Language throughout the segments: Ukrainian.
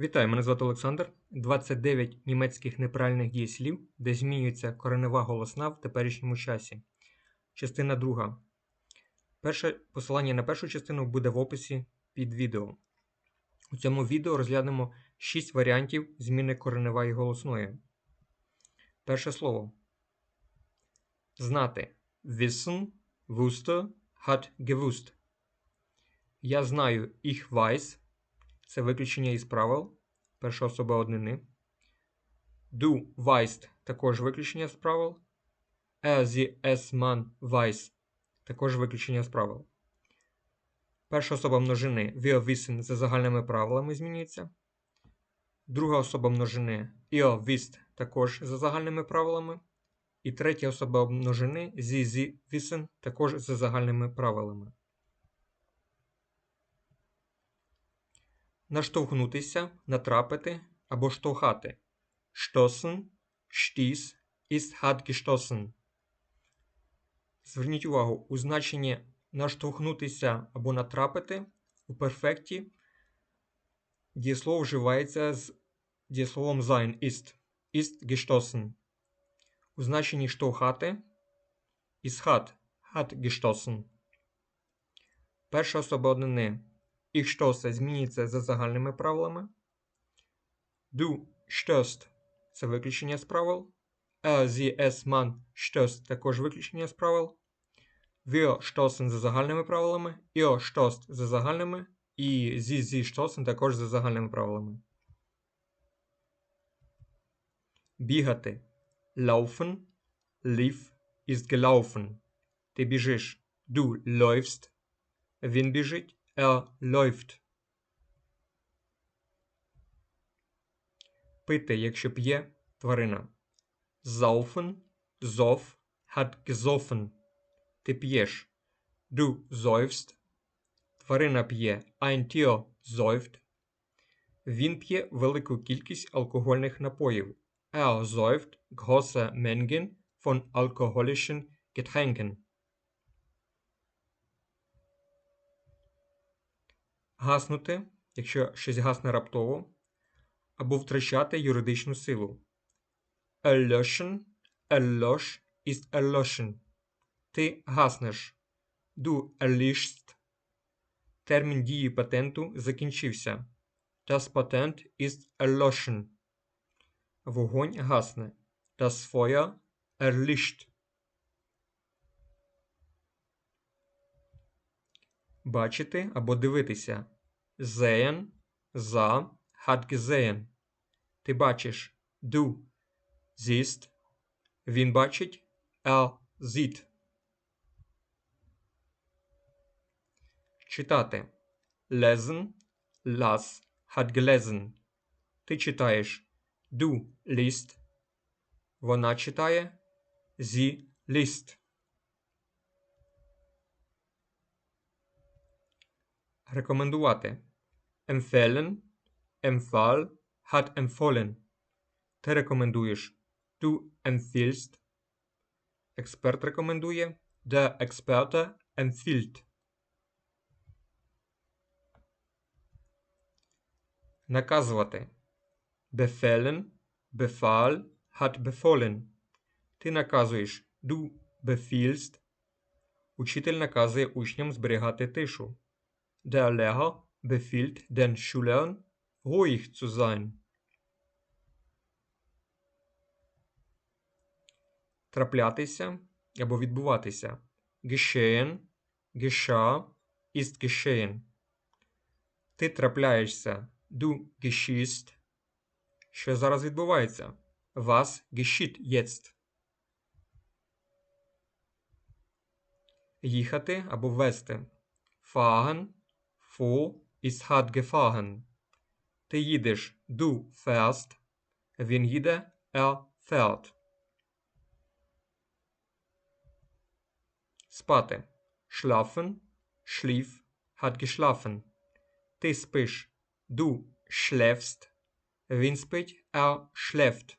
Вітаю, мене звати Олександр. 29 німецьких неправильних дієслів, де змінюється коренева голосна в теперішньому часі. Частина друга. Перше посилання на першу частину буде в описі під відео. У цьому відео розглянемо 6 варіантів зміни кореневої голосної. Перше слово. Знати. Wissen, wusste, hat gewusst. Я знаю, ich weiß. Це виключення із правил. Перша особа однини. Du weißt також виключення з правил. Er, sie, es, man, weiß також виключення з правил. Перша особа множини wir wissen за загальними правилами змінюється. Друга особа множини ihr wisst також за загальними правилами. І третя особа множини sie, sie wissen також за загальними правилами. Наштовхнутися, натрапити або штовхати. Stoßen, stieß, ist hat. Зверніть увагу, у значенні наштовхнутися або натрапити у перфекті дієслово вживається з дієсловом sein ist. Ist gestoßen. У значенні штовхати ist hat. Hat gestoßen. Перша особа однини Ich stoße змінюється за загальними правилами. Du stößt – це виключення з правил. Er, sie, es, man stößt – також виключення з правил. Wir stoßen за загальними правилами. Ihr stößt за загальними. І sie, sie stoßen також за загальними правилами. Бігати. Laufen. Lief ist gelaufen. Ти біжиш. Du läufst. Він біжить. Er läuft. Пити, якщо п'є тварина. Saufen, soff, hat gesoffen. Ти п'єш. Du säufst. Тварина п'є. Ein Tier säuft. Він п'є велику кількість алкогольних напоїв. Er säuft große Mengen von alkoholischen Getränken. Гаснути, якщо щось гасне раптово, або втрачати юридичну силу. Erlöschen, erlosch ist erloschen. Ти гаснеш. Du erlischst. Термін дії патенту закінчився. Das Patent ist erloschen. Вогонь гасне. Das Feuer erlischt. Бачити або дивитися. Sehen, за, gesehen. Ти бачиш. Du siehst. Він бачить. Er sieht. Читати. Las, hat gelesen. Ти читаєш. Du liest. Вона читає. Sie liest. Рекомендувати. Empfehlen, empfahl, hat empfohlen. Ти рекомендуєш. Du empfiehlst. Експерт рекомендує. Der Experte empfiehlt. Наказувати. Befehlen, befahl, hat befohlen. Ти наказуєш. Du befiehlst. Учитель наказує учням зберігати тишу. Der Lehrer befiehlt den Schülern, ruhig zu sein. Траплятися або відбуватися. Geschehen, geschah, ist geschehen. Ти трапляєшся. Du geschießt. Що зараз відбувається? Was geschieht jetzt? Їхати або вести. Fahren, fuhr, ist hat gefahren. Ти їдеш. Du fährst. Він їде. Er fährt. Спати. Schlafen, schlief, hat geschlafen. Ти спиш. Du schläfst. Він спить. Er schläft.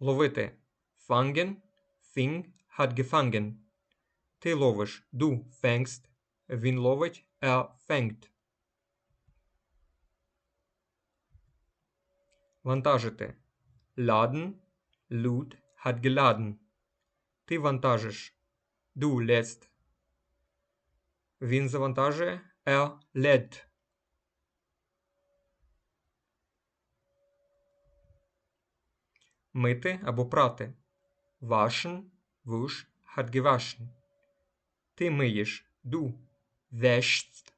Ловити. Fangen, fing, hat gefangen. Ти ловиш du fängst, Він ловить er fängt. Вантажити. Laden. Lud hat geladen. Ти вантажиш. Du lädst. Він завантажує er lädt. Мити або прати. Waschen. Wusch hat gewaschen. Ти миєш. Du wäschst.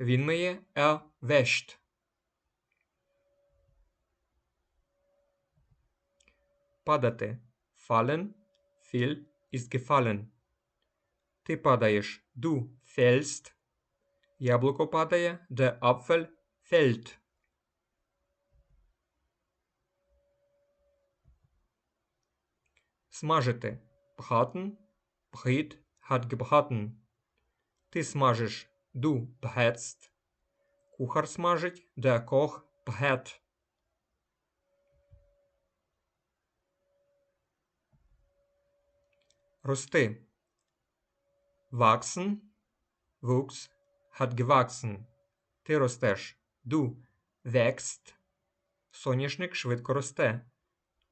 Він миє. Er wäscht. Падати. Fallen, fiel, ist gefallen. Ти падаєш. Du fällst. Яблуко падає. Der Apfel fällt. Смажити. Braten, bret, hat gebraten. Ти смажиш. Du brätst. Кухар смажить. Der Koch brät. Рости. Wachsen, wuchs, hat gewachsen. Ти ростеш. Du wächst. Соняшник швидко росте.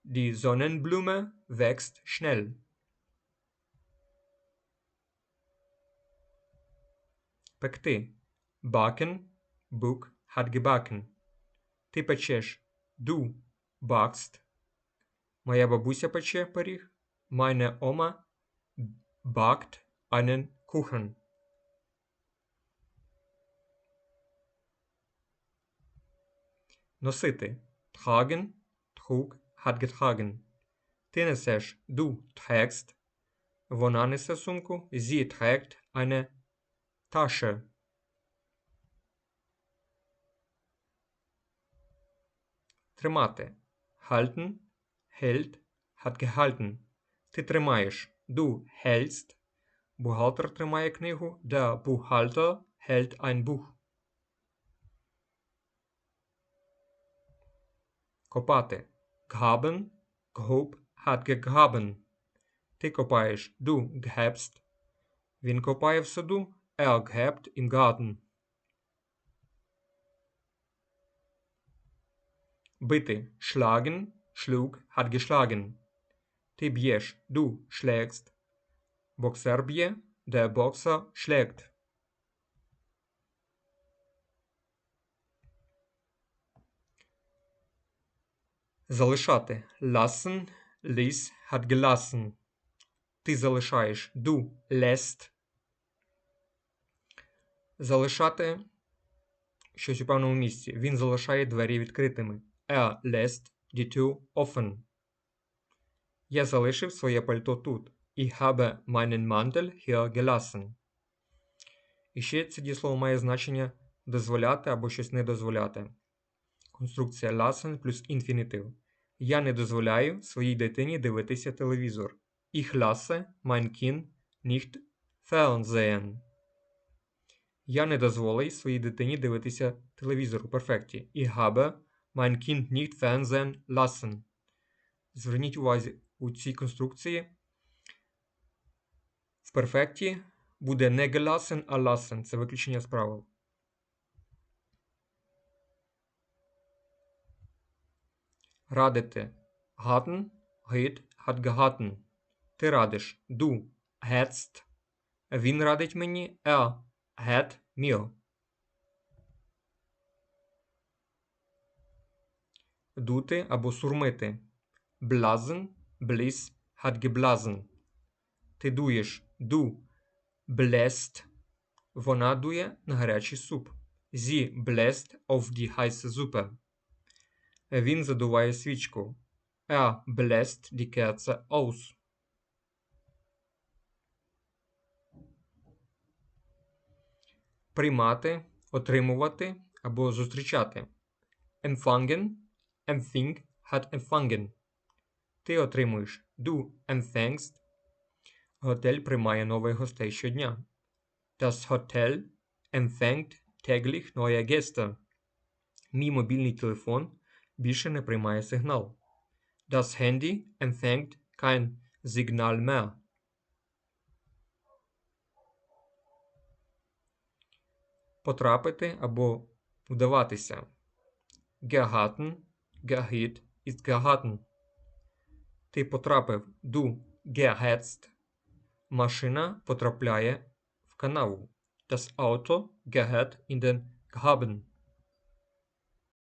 Die Sonnenblume wächst schnell. Пекти. Backen, Bug, hat gebacken. Ти печеш. Du backst. Моя бабуся пече пиріг. Meine Oma backt einen Kuchen. Носити. Tragen, trug, hat getragen. Ти несеш. Du trägst. Вона несе сумку. Sie trägt eine Tasche. Тримати. Halten, hält, hat gehalten. Ти тримаєш. Du hältst. Бухгалтер тримає книгу. Der Buchhalter hält ein Buch. Копати. Graben, grub, hat gegraben. Ти копаєш. Du gräbst. Він копає в саду. Er gräbt im Garten. Бити. Schlagen, schlug, hat geschlagen. Ти б'єш. Du schlägst. Боксер б'є. Der Boxer schlägt. Залишати. Lassen, ließ, hat gelassen. Ти залишаєш. Du lässt. Залишати щось у певному місці. Він залишає двері відкритими. Er lässt die Tür offen. Я залишив своє пальто тут. Ich habe meinen Mantel hier gelassen. І ще це дієслово має значення дозволяти або щось не дозволяти. Конструкція lassen плюс інфінітив. Я не дозволяю своїй дитині дивитися телевізор. Ich lasse mein Kind nicht fernsehen. Я не дозволив своїй дитині дивитися телевізор у перфекті. Ich habe mein Kind nicht fernsehen lassen. Зверніть увагу у цій конструкції. В перфекті буде не gelassen, а lassen. Це виключення з правил. Радити. Gatten, geht, hat gehatten. Ти радиш. Du hättest. Він радить мені. Er hat mir. Дути або сурмити. Blasen, bliss, hat geblasen. Ти дуєш. Du bläst. Вона дує на гарячий суп. Sie bläst auf die heiße Suppe. Він задуває свічку. Er bläst die Kerze aus. Приймати, отримувати або зустрічати. Empfangen, empfing, hat empfangen. Ти отримуєш. Du empfängst. Готель приймає нових гостей щодня. Das Hotel empfängt täglich neue Gäste. Мій мобільний телефон більше не приймає сигнал. Das Handy empfängt kein Signal mehr. Потрапити або вдаватися. Geraten, geriet ist geraten. Ти потрапив. Du gehetzt. Машина потрапляє в канаву. Das Auto gehet in den Graben.